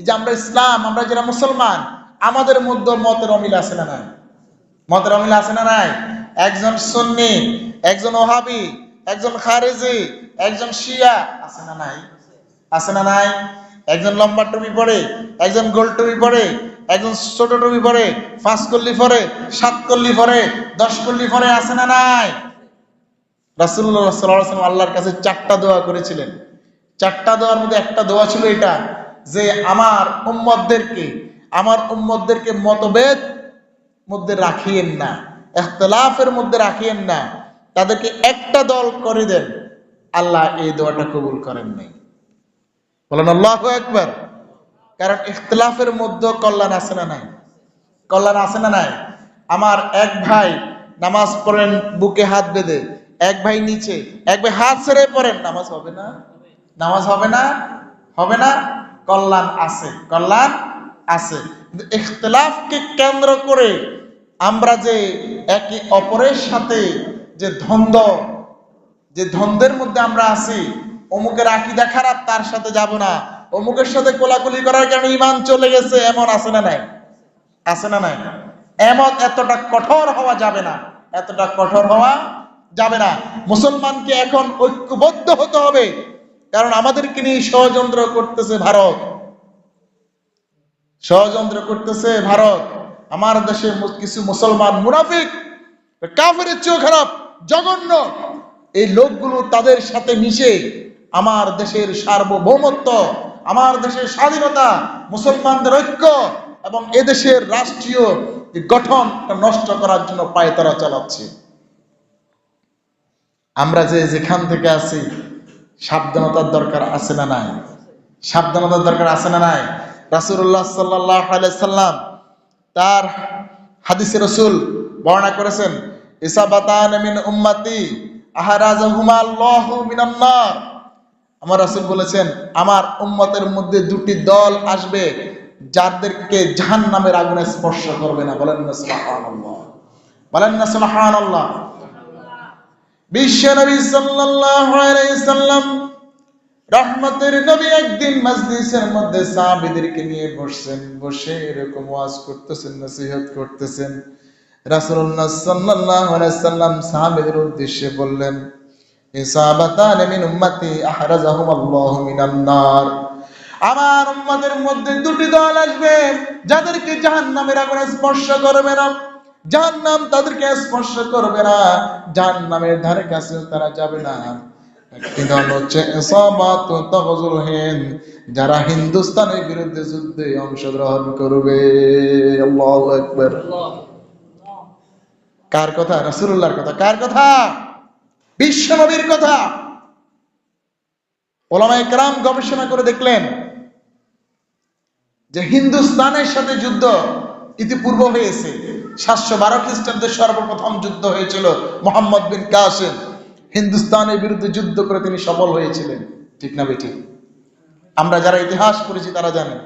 যে আমরা ইসলাম, আমরা যারা মুসলমান, আমাদের মধ্যে মতের অমিল আছে না নাই? মতের অমিল আছে না নাই? একজন সন্নি, একজন ওহাবি, একজন খারেজি, একজন শিয়া আছে না নাই? আছে না নাই? একজন লম্বা টুপি পরে, একজন গোল টুপি পরে, একজন ছোট টুপি পরে, পাঁচ কল্লি পরে, সাত কল্লি পরে, দশ কল্লি পরে আছে না নাই? রাসুল্লাহ আল্লাহর কাছে চারটা দোয়া করেছিলেন। চারটা দোয়ার মধ্যে একটা দোয়া ছিল এটা যে আমার উম্মতদেরকে আমার উম্মতদেরকে মতভেদ মধ্যে রাখিয়েন না, এখতলাফের মধ্যে রাখিয়েন না, তাদেরকে একটা দল করে দেন, আল্লাহ এই দোয়াটা কবুল করেন নাই। বলেন, আল্লাহ একবার কারণ ইখতলাফের মধ্যে কল্যাণ আছে না নাই? কল্যাণ আছে না নাই? আমার এক ভাই নামাজ পড়েন, বুকে হাত বেঁধে, এক ভাই নিচে, এক ভাই হাত ছেড়ে পড়েন, নামাজ হবে না? নামাজ হবে না? হবে না? কল্যাণ আছে কল্যাণ আছে। ইখতলাফকে কেন্দ্র করে আমরা যে একে অপরের সাথে যে দ্বন্দ্ব যে দ্বন্দ্বের মধ্যে আমরা আছি, অমুকের আকিদা খারাপ, তার সাথে যাব না। অমুকের সাথে কোলাকুলি করার কারণে ইমান চলে গেছে, এমন আছে না নাই? আছে না নাই? এমন এতটা কঠোর হওয়া যাবে না, এতটা কঠোর হওয়া যাবে না। মুসলমানকে এখন ঐক্যবদ্ধ হতে হবে। কারণ আমাদেরকে নিয়ে ষড়যন্ত্র করতেছে ভারত। ষড়যন্ত্র করতেছে ভারত। আমার দেশে কিছু মুসলমান মুনাফিক কাফের চেয়েও খারাপ, জঘন্য। এই লোকগুলো তাদের সাথে মিশে আমার দেশের সার্বভৌমত্ব, আমার দেশের স্বাধীনতা, মুসলমানদের ঐক্য এবং এদেশের রাষ্ট্রীয় গঠন নষ্ট করার জন্য পায়তারা চালাচ্ছে। আমরা যে যেখান থেকে আছি সাবধানতার দরকার আছে না নাই? সাবধানতার দরকার আছে না নাই? রাসূলুল্লাহ সাল্লাল্লাহু আলাইহি সাল্লাম তার হাদিসে রসুল বর্ণনা করেছেন, ইসাবাতান মিন উম্মতি আহারাজাহুমা আল্লাহু মিনান নার। আমার রাসূল বলেছেন, আমার উম্মতের মধ্যে দুটি দল আসবে যাদেরকে জাহান্নামের আগুনে স্পর্শ করবে না। বলেন না বলেন না সুবহানাল্লাহ। উদ্দেশ্যে বললেন আমার মধ্যে দুটি দল আসবে যাদেরকে জাহান্নামের স্পর্শ করবে না। জাহান্নাম তাদেরকে স্পর্শ করবে না। জাহান্নামের ধারে কাছে তারা যাবে না। যারা হিন্দুস্তানের বিরুদ্ধে যুদ্ধে অংশগ্রহণ করবে। কার কথা? রাসূলুল্লাহর কথা। কার কথা? বিশ্ব নবীর কথা। ওলামা একরাম গবেষণা করে দেখলেন যে হিন্দুস্তানের সাথে যুদ্ধ ইতিপূর্ব হয়েছে। সাতশো বারো খ্রিস্টাব্দে সর্বপ্রথম যুদ্ধ হয়েছিল মোহাম্মদ বিন কাসিম। হিন্দুস্তানের বিরুদ্ধে যুদ্ধ করে তিনি সফল হয়েছিলেন। ঠিক না বেঠিক? আমরা যারা ইতিহাস পড়েছি তারা জানে।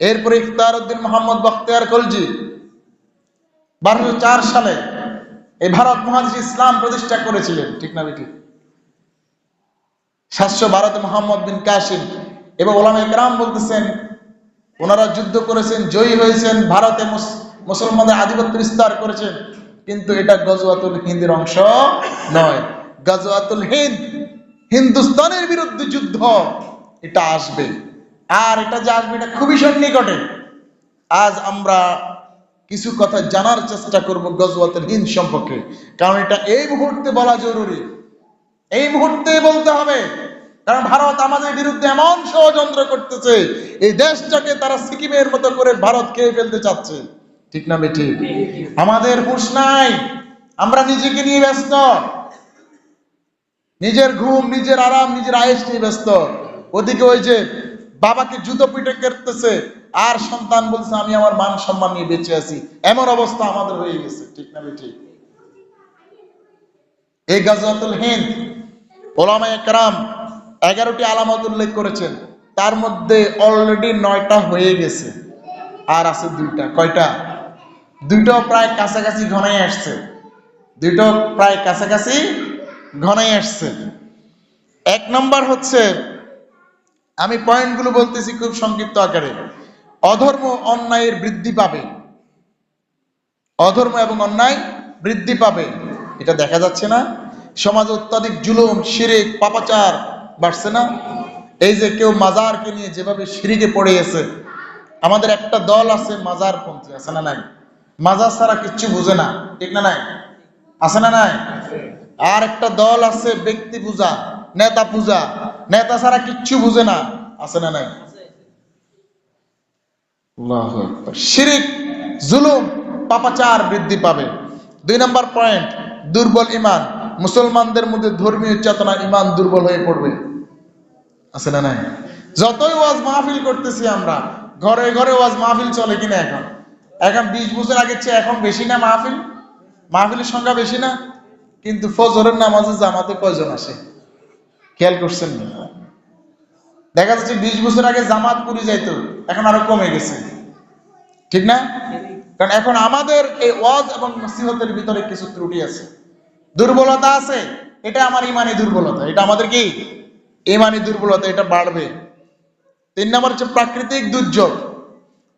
এরপরে ইফতার উদ্দিন মোহাম্মদ বখতিয়ার খলজি বারোশো চার সালে এই ভারত মহাদেশ ইসলাম প্রতিষ্ঠা করেছিলেন। ঠিক না বেঠিক? সাতশো বারোতে মোহাম্মদ বিন কাসিম এবং ওলামা ইকরাম বলতেছেন, ওনারা যুদ্ধ করেছেন, জয়ী হয়েছেন ভারতে মুসলমানদের আধিপত্য বিস্তার করেছেন কিন্তু এটা গজওয়াতুল হিন্দের অংশ নয়। গজওয়াতুল হিন্দ, হিন্দুস্তানের বিরুদ্ধে যুদ্ধ, এটা আসবে। আর এটা যে আসবে, এটা খুবই সন্নিকটে। আজ আমরা কিছু কথা জানার চেষ্টা করব গজওয়াতুল হিন্দ সম্পর্কে, কারণ এটা এই মুহূর্তে বলা জরুরি। এই মুহূর্তে বলতে হবে, কারণ ভারত আমাদের বিরুদ্ধে এমন ষড়যন্ত্র করতেছে, এই দেশটাকে তারা সিকিমের মতো করে ভারত খেয়ে ফেলতে চাচ্ছে। ঠিক না বেঠি আমাদের হুঁশ নাই। আমরা নিজেকে নিয়ে ব্যস্ত। নিজের ঘুম নিজের আরাম নিজের আয়েস নিয়ে ব্যস্ত। ওদিকে ওই যে বাবাকে জুতো পিটে করতেছে আর সন্তান বলছে আমি আমার মান সম্মান নিয়ে বেঁচে আছি। এমন অবস্থা আমাদের হয়ে গেছে ঠিক না বেঠি এই গাজওয়াতুল হিন্দ ওলামা একরাম এগারোটি আলামত উল্লেখ করেছেন। তার মধ্যে অলরেডি নয়টা হয়ে গেছে আর আছে দুইটা। কয়টা? দুইটাও প্রায় কাছাকাছি ঘনাই আসছে। দুইটাও প্রায় কাছাকাছি ঘনাই আসছে। এক নম্বর হচ্ছে, আমি পয়েন্টগুলো বলতেছি খুব সংক্ষিপ্ত আকারে। অধর্ম অন্যায়ের বৃদ্ধি পাবে। অধর্ম এবং অন্যায় বৃদ্ধি পাবে। এটা দেখা যাচ্ছে না। সমাজে অত্যাধিক জুলুম, শিরিক, পাপাচার বাড়ছে না। এই যে কেউ মাজারকে নিয়ে যেভাবে শিরিকে পড়ে গেছে, আমাদের একটা দল আছে মাজার পন্থী, আছে না নাই? মাজার ছাড়া কিচ্ছু বুঝে না। ঠিক না নাই? আছে না নাই? আর একটা দল আছে ব্যক্তি পূজা, নেতা পূজা। নেতা ছাড়া কিচ্ছু বুঝে না। আছে না নাই? শিরিক, জুলুম, পাপাচার বৃদ্ধি পাবে। দুই নম্বর পয়েন্ট, দুর্বল ইমান। মুসলমানদের মধ্যে ধর্মীয় চেতনা, ইমান দুর্বল হয়ে পড়বে। আছে না নাই? যতই ওয়াজ মাহফিল করতেছি আমরা, ঘরে ঘরে ওয়াজ মাহফিল চলে কিনা এখন? এখন বিশ বছর আগের চেয়ে এখন বেশি না মাহফিল? মাহফিলের সংখ্যা বেশি না? কিন্তু ফজরের নামাজে জামাতে কয়জন আসে? খেয়াল করছেন দেখা যাচ্ছে বিশ বছর আগে জামাত পুরি যাইতো, এখন আরও কমে গেছে। ঠিক না? কারণ এখন আমাদের এই ওয়াজ এবং নসিহতের ভিতরে কিছু ত্রুটি আছে। দুর্বলতা আছে, এটা আমার ইমানি দুর্বলতা। এটা আমাদের কি? ইমানি দুর্বলতা, এটা বাড়বে। তিন নম্বর হচ্ছে প্রাকৃতিক দুর্যোগ।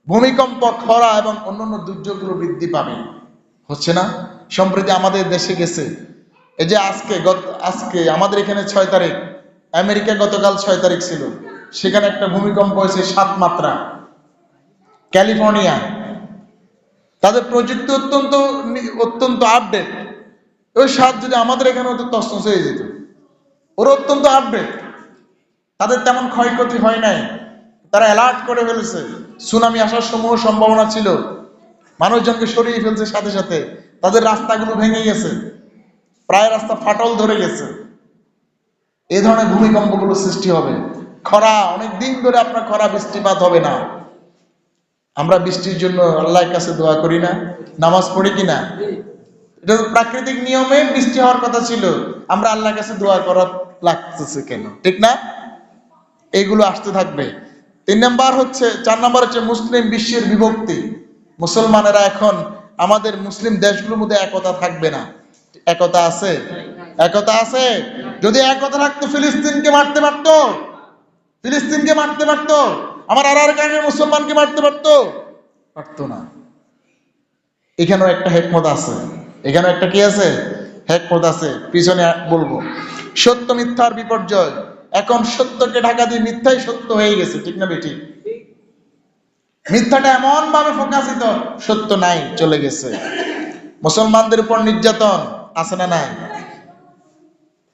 ভূমিকম্প, খরা এবং অন্যান্য দুর্যোগগুলো বৃদ্ধি পাবে। হচ্ছে না? সম্প্রতি আমাদের দেশে গেছে। এই যে আজকে, গত, আজকে, আমাদের এখানে ছয় তারিখ, আমেরিকা গতকাল ছয় তারিখ ছিল। সেখানে একটা ভূমিকম্প হয়েছে সাত মাত্রা। ক্যালিফোর্নিয়া। তাদের প্রযুক্তি অত্যন্ত অত্যন্ত আপডেট ওই সাত যদি আমাদের এখানে হতো তসনস হয়ে যেত। ওরা অত্যন্ত আপডেট তাদের তেমন ক্ষয়ক্ষতি হয় নাই। তারা অ্যালার্ট করে ফেলেছে। সুনামি আসার সমূহ সম্ভাবনা ছিল। মানুষজনকে সরিয়ে ফেলছে সাথে সাথে। তাদের রাস্তাগুলো ভেঙে গেছে। প্রায় রাস্তা ফাটল ধরে গেছে। এই ধরনের ভূমিকম্পগুলো সৃষ্টি হবে। খরা অনেক দিন ধরে আপনার খরা বৃষ্টিপাত হবে না। আমরা বৃষ্টির জন্য আল্লাহর কাছে দোয়া করি না। নামাজ পড়ি কিনা এটা তো প্রাকৃতিক নিয়মে বৃষ্টি হওয়ার কথা ছিল। আমরা আল্লাহর কাছে দোয়া করা লাগতেছে কেন? ঠিক না? এইগুলো আসতে থাকবে। তিন নাম্বার হচ্ছে, চার নাম্বার হচ্ছে মুসলিম বিশ্বের বিভক্তি। মুসলমানেরা এখন আমাদের মুসলিম দেশগুলোর মধ্যে একতা থাকবে না। একতা আছে? একতা আছে? যদি একতা থাকতো, ফিলিস্তিনকে মারতে পারতো। ফিলিস্তিনকে মারতে পারতো। আমার আর আর কারণে মুসলমানকে মারতে পারতো। পারতো না। এখানেও একটা হেকমত আছে। এখানেও একটা কি আছে? হেকমত আছে। পিছনে বলব। সত্য মিথ্যার বিপর্যয়। এখন সত্যকে ঢাকা দিয়ে মিথ্যাই সত্য হয়ে গেছে, ঠিক না বেটি মিথ্যাটা এমন ভাবে প্রকাশিত, সত্য নাই, চলে গেছে। মুসলমানদের উপর নির্যাতন, আছে না নাই?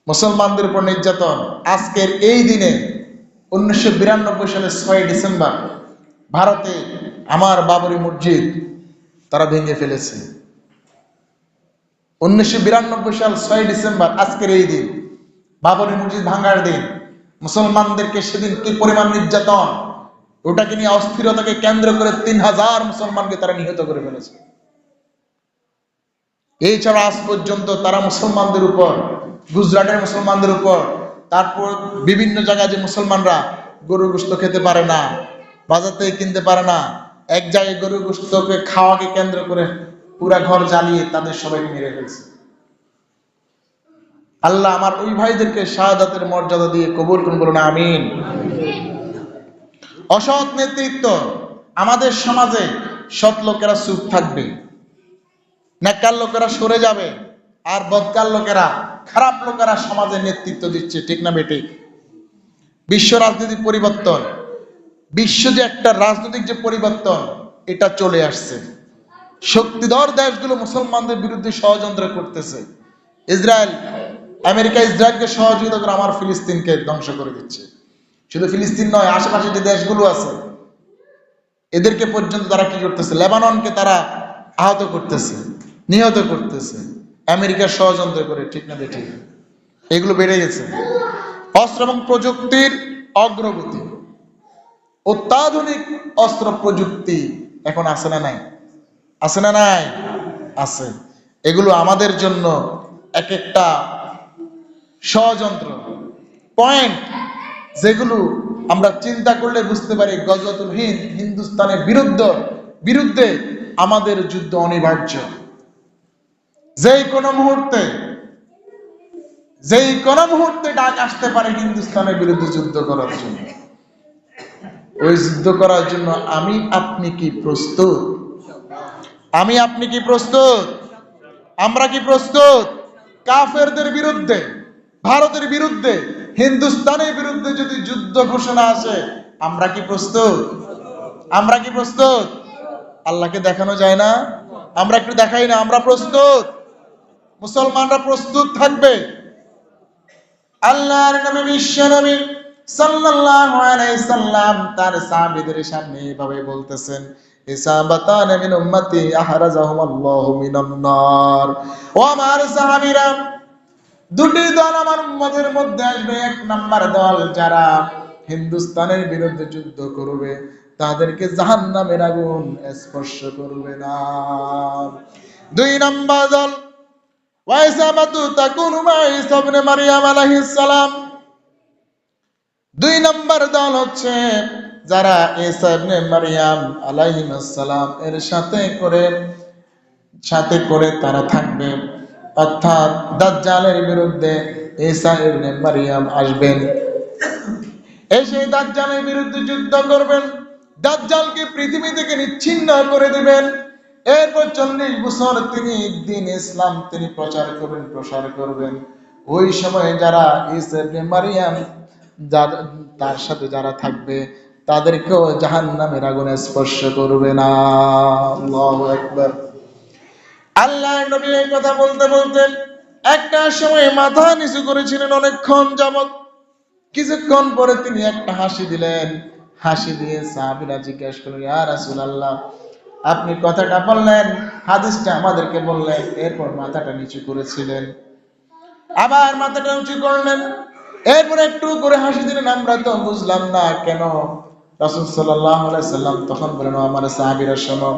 মুসলমানদের উপর নির্যাতন, আজকের এই দিনে, উনিশশো বিরানব্বই সালের ছয় ডিসেম্বর, ভারতে আমার বাবরি মসজিদ, তারা ভেঙে ফেলেছে। উনিশশো বিরানব্বই সাল ছয় ডিসেম্বর, আজকের এই দিন, বাবরি মসজিদ ভাঙার দিন মুসলমানদেরকে সেদিন কি পরিমাণ নির্যাতন? ওটাকে নিয়ে অস্থিরতাকে কেন্দ্র করে তিন হাজার মুসলমানকে তারা নিহত করে ফেলেছে। এছাড়া আজ পর্যন্ত তারা মুসলমানদের উপর, গুজরাটের মুসলমানদের উপর, তারপর বিভিন্ন জায়গায় যে মুসলমানরা গরু গোস্ত খেতে পারে না বাজার থেকে কিনতে পারে না, এক জায়গায় গরু গোস্তকে খাওয়াকে কেন্দ্র করে পুরা ঘর জ্বালিয়ে তাদের সবাইকে মেরে ফেলছে। আল্লাহ আমার ওই ভাইদেরকে শাহাদাতের মর্যাদা দিয়ে কবুল করুন, বলুন, আমিন। অসৎ নেতৃত্ব আমাদের সমাজে সৎ লোকেরা চুপ থাকবে, নেককার লোকেরা সরে যাবে, আর বদকার লোকেরা, খারাপ লোকেরা সমাজে নেতৃত্ব দিচ্ছে, ঠিক না বেটে? বিশ্ব রাজনীতির পরিবর্তন, বিশ্ব যে একটা রাজনৈতিক যে পরিবর্তন, এটা চলে আসছে। শক্তিধর দেশগুলো মুসলমানদের বিরুদ্ধে ষড়যন্ত্র করতেছে। ইসরায়েল আমেরিকা ইসরায়েলকে সহযোগিতা করে আমার ফিলিস্তিনকে ধ্বংস করে দিচ্ছে। শুধু ফিলিস্তিন নয়, আশেপাশে যে দেশগুলো আছে, এদেরকে পর্যন্ত তারা কি করতেছে? লেবাননকে তারা আহত করতেছে, নিহত করতেছে। আমেরিকার ষড়যন্ত্র করে, ঠিক না ঠিক এগুলো বেড়ে গেছে। অস্ত্র এবং প্রযুক্তির অগ্রগতি। অত্যাধুনিক অস্ত্র প্রযুক্তি এখন আছে না নাই? আছে না নাই? আছে। এগুলো আমাদের জন্য এক একটা ষড়যন্ত্র পয়েন্ট যেগুলো আমরা চিন্তা করলে বুঝতে পারি গজতুল হিন্দ, হিন্দুস্তানের বিরুদ্ধে বিরুদ্ধে আমাদের যুদ্ধ অনিবার্য। যেই কোনো মুহূর্তে, যেই কোনো মুহূর্তে ডাক আসতে পারে হিন্দুস্তানের বিরুদ্ধে যুদ্ধ করার জন্য। ওই যুদ্ধ করার জন্য আমি, আপনি কি প্রস্তুত? আমি, আপনি কি প্রস্তুত? আমরা কি প্রস্তুত? কাফেরদের বিরুদ্ধে। ভারতের বিরুদ্ধে, হিন্দুস্তানের বিরুদ্ধে যদি যুদ্ধ ঘোষণা আসে, আমরা কি প্রস্তুত? আমরা কি প্রস্তুত? আল্লাহকে দেখানো যায় না। আমরা একটু দেখাই না, আমরা প্রস্তুত। মুসলমানরা প্রস্তুত থাকবে। আল্লাহর নবী, বিশ্ব নবী সাল্লাল্লাহু আলাইহি সাল্লাম তার সাহাবীদের সামনে এভাবে বলতেছেন ইসাবাতান মিন উম্মতি আহরাজাহুম আল্লাহু মিনান নার। ও আমার সাহাবীরা দুটি দল আমার উম্মতের মধ্যে আসবে, এক নাম্বার দল যারা হিন্দুস্তানের বিরুদ্ধে যুদ্ধ করবে, তাদেরকে জাহান্নামের আগুন স্পর্শ করবে না। দুই নাম্বার দল সাথে করে তারা থাকবে। অর্থাৎ দাজ্জালের বিরুদ্ধে ঈসা ইবনে মারইয়াম আসবেন। এসে দাজ্জালের বিরুদ্ধে যুদ্ধ করবেন। দাজ্জালকে পৃথিবী থেকে নিচ্ছিন্ন করে দিবেন। এরপর চল্লিশ বছর তিনি দিন ইসলাম তিনি প্রচার করবেন, প্রসার করবেন। ওই সময়ে যারা ঈসা মারিয়াম তার সাথে যারা থাকবে, তাদেরকেও জাহান্নামের আগুনে স্পর্শ করবে না। আল্লাহু আকবার। আল্লাহ নবী এই কথা বলতে বলতেন একটা সময় মাথা নিচু করেছিলেন অনেকক্ষণ যাবত কিছুক্ষণ পরে তিনি একটা হাসি দিলেন। হাসি দিয়ে সাহাবীরা জিজ্ঞেস করলেন, ইয়া রাসূলুল্লাহ, আপনি কথাটা বললেন, হাদিসটা আমাদেরকে বললেন, এরপর মাথাটা নিচু করেছিলেন। আবার মাথাটা উঁচু করলেন। এরপর একটু করে হাসি দিলেন, আমরা তো বুঝলাম না কেন। রাসূল সাল্লাল্লাহু আলাইহি সাল্লাম তখন বলেন আমার সাহাবীরা, শোনো।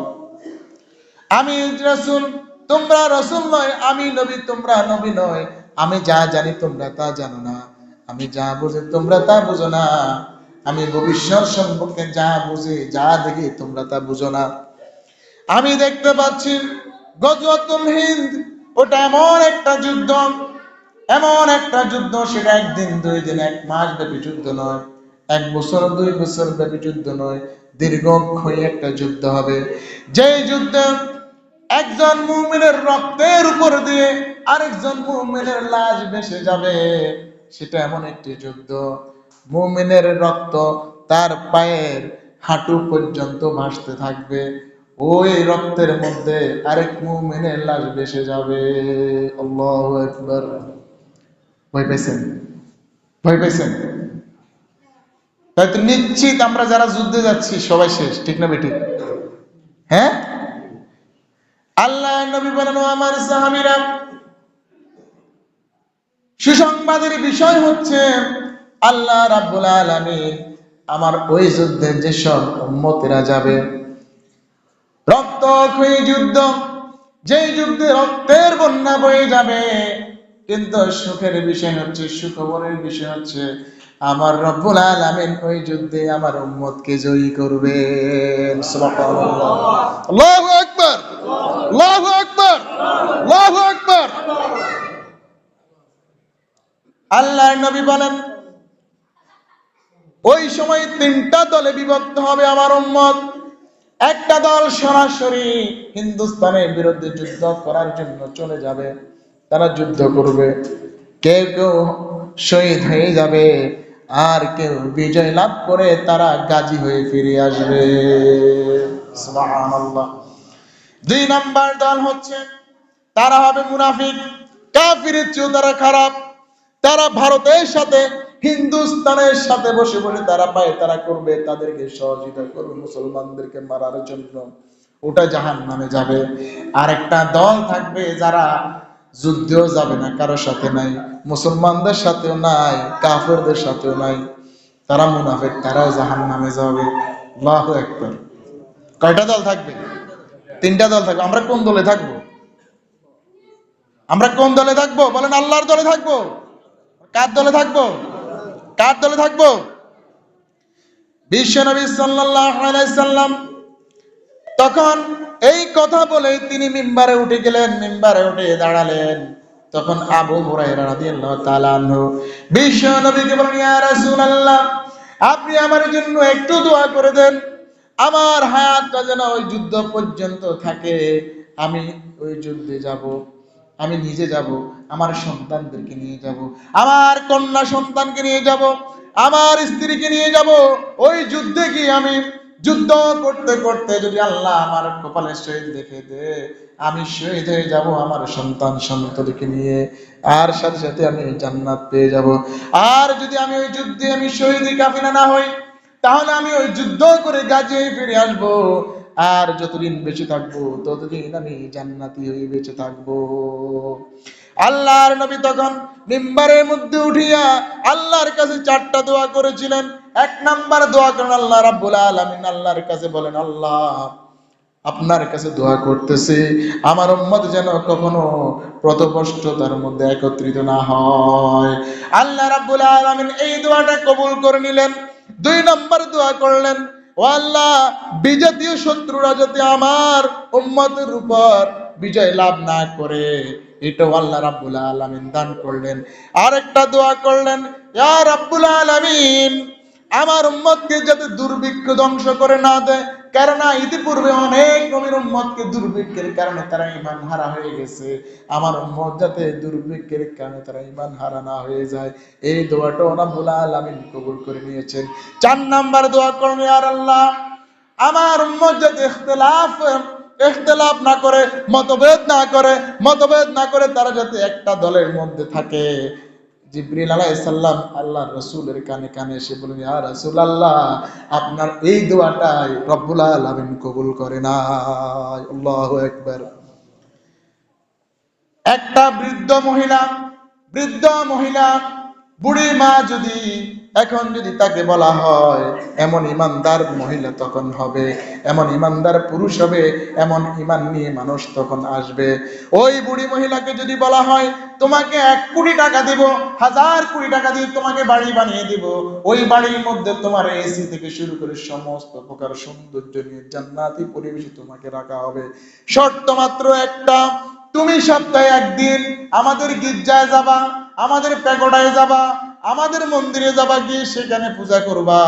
আমি রাসূল তোমরা রাসূল নয়, আমি নবী, তোমরা নবী নয়। আমি যা জানি তোমরা তা জানো না। আমি যা বুঝি তোমরা তা বুঝো না। আমি ভবিষ্যৎ সম্পর্কে যা বুঝি, যা দেখি তোমরা তা বুঝো না। আমি দেখতে পাচ্ছি গজওয়াতুল হিন্দ, ওটা এমন একটা যুদ্ধ, এমন একটা যুদ্ধ, সেটা একদিন, দুই দিন, এক মাস ব্যাপী যুদ্ধ নয়। এক বছর, দুই বছর ব্যাপী যুদ্ধ নয়। দীর্ঘক্ষয় একটা যুদ্ধ হবে। যেই যুদ্ধে একজন মুমিনের রক্তের উপর দিয়ে আরেকজন মুমিনের লাশ ভেসে যাবে। সেটা এমন একটি যুদ্ধ। মুমিনের রক্ত তার পায়ের হাঁটু পর্যন্ত ভাসতে থাকবে। ওই রক্তের মধ্যে আরেক মুমিনের লাশ ভেসে যাবে। আল্লাহু ভয় পাইছেন ভয় পাইছেন হয়তো নিশ্চিত আমরা যারা যুদ্ধে যাচ্ছি, সবাই শেষ, ঠিক না বেটি হ্যাঁ? নবী বলেন আমার সাহাবীরা, সুসংবাদের বিষয় হচ্ছে, আল্লাহ রাব্বুল আলামিন আমার ওই যুদ্ধে যেসব উম্মতেরা যাবে রক্তক্ষয়ী যুদ্ধ, যেই যুদ্ধে রক্তের বন্যা বয়ে যাবে, কিন্তু সুখের বিষয় হচ্ছে, সুখবরের বিষয় হচ্ছে, আমার রব্বুল আলামিন ওই যুদ্ধে আমার উম্মতকে জয়ী করবে সুবহানাল্লাহ। আল্লাহু আকবার। আল্লাহু আল্লাহু আকবার। আল্লাহর নবী বলেন, ওই সময় তিনটা দলে বিভক্ত হবে আমার উম্মত। একটা দল সরাসরি হিন্দুস্তানের বিরুদ্ধে যুদ্ধ করার জন্য চলে যাবে, তারা যুদ্ধ করবে। কেউ কেউ শহীদ হয়ে যাবে, আর কেউ বিজয় লাভ করে তারা গাজী হয়ে ফিরে আসবে। দুই নাম্বার দল হচ্ছে তারা হবে মুনাফিক কাফিরের চেয়েও তারা খারাপ। তারা ভারতের সাথে, হিন্দুস্তানের সাথে বসে বসে তারা পায় তারা করবে, তাদেরকে সহযোগিতা করবে মুসলমানদেরকে মারার জন্য। ওটা জাহান নামে যাবে। আর একটা দল থাকবে যারা যুদ্ধেও যাবে না কারোর সাথে নাই, মুসলমানদের সাথেও নাই, কাফেরদের সাথেও নাই। তারা মুনাফিক, তারাও জাহান নামে যাবে কয়টা দল থাকবে? তিনটা দল থাকবে। আমরা কোন দলে থাকব? আমরা কোন দলে থাকব? বলেন, আল্লাহর দলে থাকব। কার দলে থাকব? কার দলে থাকব? বিশ্বনবী সাল্লাম তখন এই কথা বলে তিনি মিম্বারে উঠে গেলেন, মিম্বারে উঠে দাঁড়ালেন। তখন আবু হুরায়রা রাদিয়াল্লাহু তাআলা আনহু বিশ্ব নবীকে বলেন, ইয়া আপনি আমার জন্য একটু দোয়া করে দেন। আমার হায়াতটা যেন ওই যুদ্ধ পর্যন্ত থাকে। আমি ওই যুদ্ধে যাব। আমি নিজে যাব, আমার সন্তানদেরকে নিয়ে যাব, আমার কন্যা সন্তানকে নিয়ে যাব, আমার স্ত্রীকে নিয়ে যাব। ওই যুদ্ধে গিয়ে আমি যুদ্ধ করতে করতে যদি আল্লাহ আমার কপালে শহীদ দেখে দে, আমি শহীদ হয়ে যাব আমার সন্তান সন্ততিকে নিয়ে। আর সাথে সাথে আমি জান্নাত পেয়ে যাব। আর যদি আমি ওই যুদ্ধে আমি শহীদ কাফিনা না হই, তাহলে আমি ওই যুদ্ধ করে গাজে ফিরে আসব। আর যতদিন বেঁচে থাকব, ততদিন আমি জান্নাতি হয়ে বেঁচে থাকব। আল্লাহর নবী তখন মিম্বারের মধ্যে উঠিয়া আল্লাহর কাছে চারটা দোয়া করেছিলেন। এক নাম্বার দোয়া করেন, আল্লাহ রাব্বুল আলামিন। আল্লাহর কাছে বলেন, আল্লাহ, আপনার কাছে দোয়া করতেছি। আমার উম্মত যেন কখনো প্রতকষ্টতার মধ্যে একত্রিত না হয়। আল্লাহ রাব্বুল আলামিন এই দোয়াটা কবুল করে নিলেন। দুই নম্বর দোয়া করলেন ও আল্লাহ, বিজাতীয় শত্রুরা যাতে আমার উম্মতের উপর বিজয় লাভ না করে, এটাও আল্লাহ রাব্বুল আলামিন দান করলেন। আরেকটা দোয়া করলেন, ইয়া রাব্বুল আলামিন আমার উম্মতকে যাতে দুর্ভিক্ষ ধ্বংস করে না দেয়, কেননা ইতিপূর্বে অনেক নবীর উম্মতকে দুর্ভিক্ষের কারণে তারা ইমান হারা হয়ে গেছে। আমার উম্মত যাতে দুর্ভিক্ষের কারণে তারা ইমান হারা না হয়ে যায়, এই দোয়াটা রাব্বুল আলামিন কবুল করে নিয়েছেন। চার নাম্বার দোয়া করুন আর আল্লাহ, আমার উম্মত যাতে ইখতিলাফ ইখতিলাফ না করে, মতভেদ না করে, মতভেদ না করে তারা যাতে একটা দলের মধ্যে থাকে। জিব্রিল আলাইহিস সাল্লাম আল্লাহ রসুলের কানে কানে এসে বলেন ইয়া রসুল আল্লাহ আপনার এই দোয়াটাই রব্বুল আলমিন কবুল করে না আল্লাহ একবার একটা বৃদ্ধ মহিলা বৃদ্ধ মহিলা বুড়ি মা যদি এখন যদি তাকে বলা হয়, এমন ইমানদার মহিলা তখন হবে, এমন ইমানদার পুরুষ হবে, এমন ইমান নিয়ে মানুষ তখন আসবে। ওই বুড়ি মহিলাকে যদি বলা হয়, তোমাকে এক কোটি টাকা দিব, হাজার কোটি টাকা দিয়ে তোমাকে বাড়ি বানিয়ে দিব, ওই বাড়ির মধ্যে তোমার এসি থেকে শুরু করে সমস্ত প্রকার সৌন্দর্য নিয়ে জান্নাতি পরিবেশে তোমাকে রাখা হবে। শর্ত মাত্র একটা, তুমি সপ্তাহে একদিন আমাদের গির্জায় যাবা আমাদের প্যাগোডায় যাবা, আমাদের মন্দিরে যাবা, গিয়ে সেখানে পূজা করবা।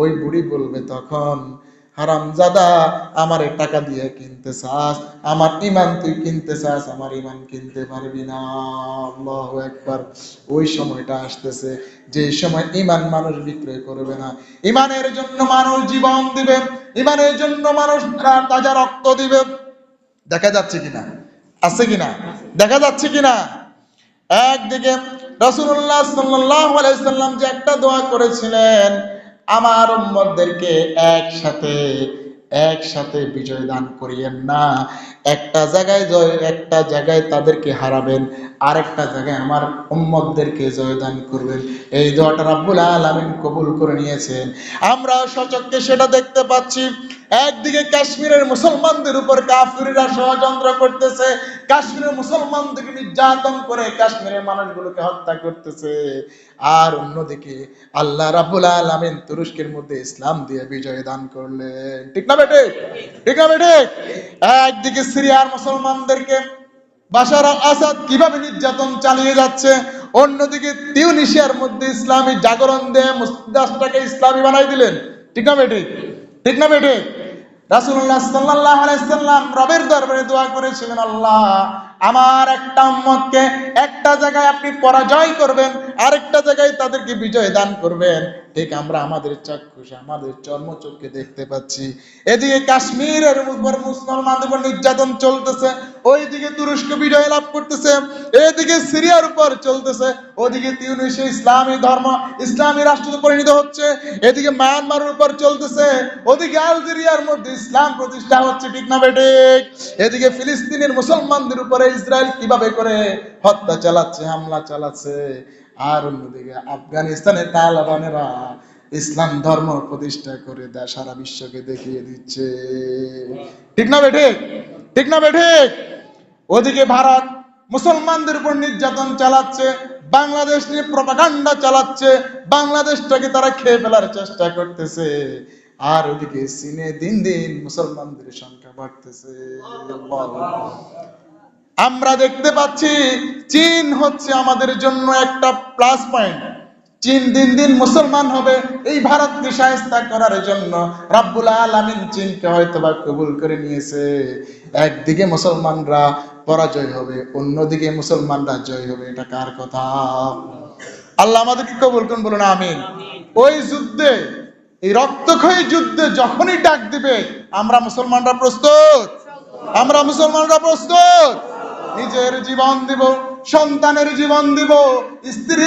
ওই বুড়ি বলবে, তখন হারামজাদা আমার টাকা দিয়ে কিনতে চাস, আমার ইমান তুই কিনতে চাস, আমার ইমান কিনতে পারবি না। একবার ওই সময়টা আসতেছে, যে সময় ইমান মানুষ বিক্রয় করবে না। ইমানের জন্য মানুষ জীবন দিবে ইমানের জন্য মানুষ তাজা রক্ত দিবে। দেখা যাচ্ছে কিনা? আছে কিনা? দেখা যাচ্ছে কিনা? একদিকে রসুল্লাহ সাল্লাম যে একটা দোয়া করেছিলেন, আমার উম্মদেরকে একসাথে একসাথে বিজয় দান করিয়েন না। একটা জায়গায় জয়, একটা জায়গায় তাদেরকে হারাবেন আর একটা জায়গায় আমার উম্মতদেরকে জয়দান করবেন। এই দোয়াটা রাব্বুল আলামিন কবুল করে নিয়েছেন। আমরা সচক্ষে সেটা দেখতে পাচ্ছি। একদিকে কাশ্মীরের মুসলমানদের উপর কাফিররা ষড়যন্ত্র করতেছে, কাশ্মীরের মুসলমানদেরকে নির্যাতন করে কাশ্মীরের মানুষগুলোকে হত্যা করতেছে। আর অন্যদিকে আল্লাহ রাব্বুল আলামিন তুরস্কের মধ্যে ইসলাম দিয়ে বিজয় দান করলেন। ঠিক না বেটে ঠিক না বেটে একদিকে সিরিয়ার মুসলমানদেরকে বাশার আসাদ কীভাবে নির্যাতন চালিয়ে যাচ্ছে, অন্যদিকে তিউনিশিয়ার মধ্যে ইসলামী জাগরণ দিয়ে দেশটাকে ইসলামী বানাই দিলেন। ঠিক না বেটে? ঠিক না বেটে? দরবারে দোয়া আল্লাহ, আমার একটা একটা জায়গায় আপনি পরাজয় করবেন, আরেকটা জায়গায় তাদেরকে বিজয় দান করবেন। ঠিক আমরা আমাদের চাক্ষুষে, আমাদের চর্মচক্ষে দেখতে পাচ্ছি। এদিকে কাশ্মীরের উপর মুসলমানদের উপর নির্যাতন চলতেছে, ওইদিকে তুরস্ক বিজয় লাভ করতেছে, এদিকে সিরিয়ার উপর চলতেছে, ওদিকে তিউনিসে ইসলামী ধর্ম, ইসলামী রাষ্ট্র পরিণত হচ্ছে, এদিকে মায়ানমারের উপর চলতেছে, ওদিকে আলজেরিয়ার মধ্যে ইসলাম প্রতিষ্ঠা হচ্ছে, ঠিক না বেঠিক এদিকে ফিলিস্তিনের মুসলমানদের উপরে ইসরায়েল কীভাবে করে হত্যা চালাচ্ছে, হামলা চালাচ্ছে? আর অন্যদিকে আফগানিস্তানের তালেবানেরা ইসলাম ধর্ম প্রতিষ্ঠা করে দেয়, সারা বিশ্বকে দেখিয়ে দিচ্ছে। ঠিক না বেঠে ঠিক? না বেঠে ওদিকে ভারত মুসলমানদের উপর নির্যাতন চালাচ্ছে, বাংলাদেশ নিয়ে প্রপাগান্ডা চালাচ্ছে, বাংলাদেশটাকে তারা খেয়ে ফেলার চেষ্টা করতেছে। আর ওদিকে চীনে দিন দিন মুসলমানদের সংখ্যা বাড়তেছে। আমরা দেখতে পাচ্ছি চীন হচ্ছে আমাদের জন্য একটা প্লাস পয়েন্ট চীন দিন দিন মুসলমান হবে, এই ভারতকে সায়স্তা করার জন্য? রাব্বুল আলামিন চীনকে হয়তো বা কবুল করে নিয়েছে। একদিকে মুসলমানরা পরাজয় হবে, অন্যদিকে মুসলমানরা জয় হবে, এটা কার কথা? আল্লাহ আমাদেরকে কবুল করুন, বলুন আমিন। ওই যুদ্ধে, এই রক্তক্ষয়ী যুদ্ধে যখনই ডাক দিবে, আমরা মুসলমানরা প্রস্তুত। আমরা মুসলমানরা প্রস্তুত। নিজের জীবন দিব সন্তানের জীবন দিব স্ত্রী